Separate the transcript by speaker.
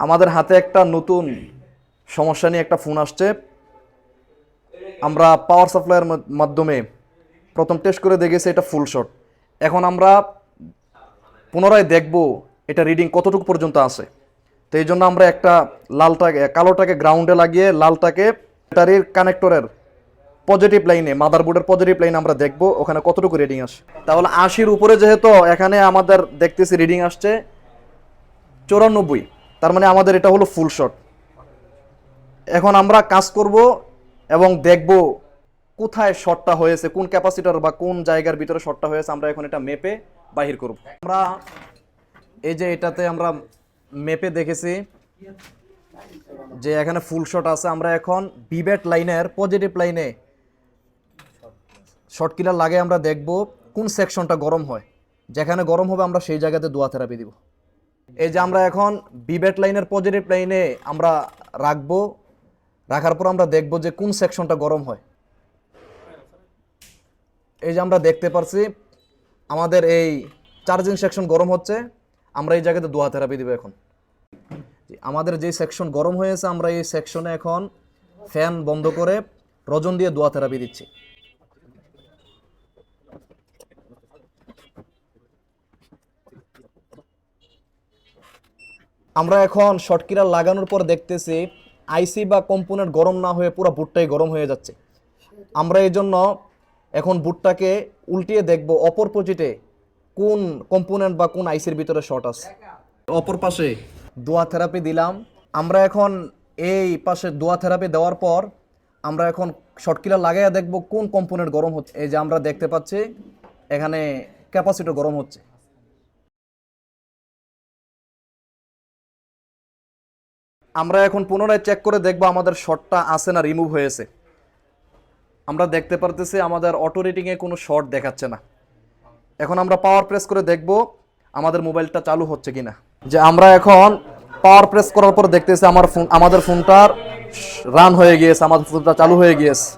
Speaker 1: আমাদের হাতে একটা নতুন সমস্যা নিয়ে একটা ফোন আসছে। আমরা পাওয়ার সাপ্লাইয়ের মাধ্যমে প্রথম টেস্ট করে দেখেছি এটা ফুল শট এখন আমরা পুনরায় দেখব এটা রিডিং কতটুকু পর্যন্ত আছে। তো এই জন্য আমরা একটা লালটাকে, কালোটাকে গ্রাউন্ডে লাগিয়ে লালটাকে ব্যাটারির কানেক্টরের পজিটিভ লাইনে মাদারবোর্ডের পজিটিভ লাইনে আমরা দেখব ওখানে কতটুকু রিডিং আসে তাহলে আশির উপরে যেহেতু এখানে আমাদের দেখতেছি রিডিং আসছে চৌরানব্বই। তার মানে আমাদের এটা হলো ফুল শট এখন আমরা কাজ করব এবং দেখব কোথায় শটটা হয়েছে, কোন ক্যাপাসিটার বা কোন জায়গার ভিতরে শটটা হয়েছে আমরা এখন এটা মেপে বাহির করব। আমরা এই যে এটাতে আমরা মেপে দেখেছি যে এখানে ফুল শট আছে। আমরা এখন বিবেট লাইনের পজিটিভ লাইনে শর্ট কিলার লাগে। আমরা দেখব কোন সেকশনটা গরম হয়। যেখানে গরম হবে আমরা সেই জায়গাতে দোয়া থেরাপি দিব। এই যে আমরা এখন বিবেট লাইনের পজিটিভ লাইনে আমরা রাখব, রাখার পর আমরা দেখব যে কোন সেকশনটা গরম হয়। এই যে আমরা দেখতে পারছি, আমাদের এই চার্জিং সেকশন গরম হচ্ছে, আমরা এই জায়গাতে দোয়া থেরাপি দিব এখন। আমাদের যে সেকশন গরম হয়েছে, আমরা এই সেকশনে এখন ফ্যান বন্ধ করে রজন দিয়ে দোয়া থেরাপি দিচ্ছি। আমরা এখন শর্টকিরার লাগানোর পর দেখতেছি আইসি বা কম্পোনেন্ট গরম না হয়ে পুরো বুটটাই গরম হয়ে যাচ্ছে। আমরা এই জন্য এখন বুটটাকে উল্টিয়ে দেখব অপর পজিটে কোন কম্পোনেন্ট বা কোন আইসির ভিতরে শর্ট আছে। অপর পাশে দোয়া থেরাপি দিলাম। আমরা এখন এই পাশে দোয়া থেরাপি দেওয়ার পর আমরা এখন শর্টকিলার লাগাইয়া দেখব কোন কম্পোনেন্ট গরম হচ্ছে। এই যে আমরা দেখতে পাচ্ছি, এখানে ক্যাপাসিটি গরম হচ্ছে। আমরা এখন পুনরায় চেক করে দেখব আমাদের শর্টটা আছে না রিমুভ হয়েছে। আমরা দেখতে পারতেছি আমাদের অটো রেটিংয়ে কোনো শর্ট দেখাচ্ছে না। এখন আমরা পাওয়ার প্রেস করে দেখব আমাদের মোবাইলটা চালু হচ্ছে কি না যে আমরা এখন পাওয়ার প্রেস করার পর দেখতেছি আমার ফোন আমাদের ফোনটার রান হয়ে গিয়েছে, আমাদের ফোনটা চালু হয়ে গিয়েছে।